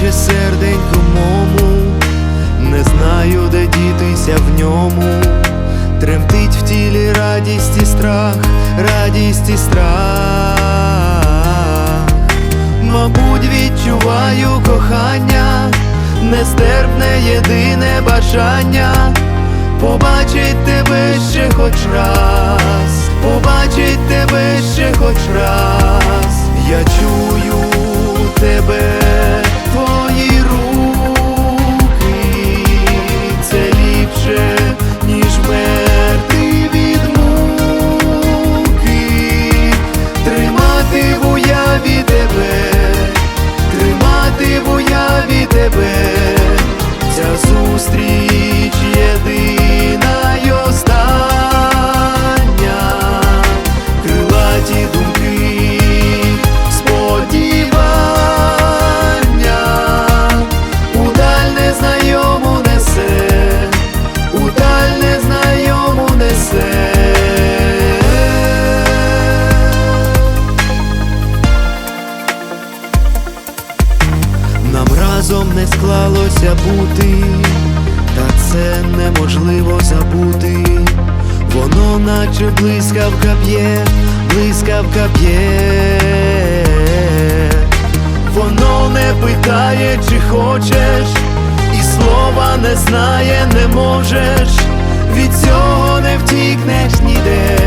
маленькому, не знаю, де дітися в ньому. Тремтить в тілі радість і страх, радість і страх. Мабуть, відчуваю кохання, нестерпне єдине бажання. Побачить тебе ще хоч раз, побачить тебе ще хоч раз. Я чую разом не склалося бути, та це неможливо забути. Воно наче блискавка б'є, блискавка б'є. Воно не питає, чи хочеш, і слова не знає, не можеш. Від цього не втікнеш ніде,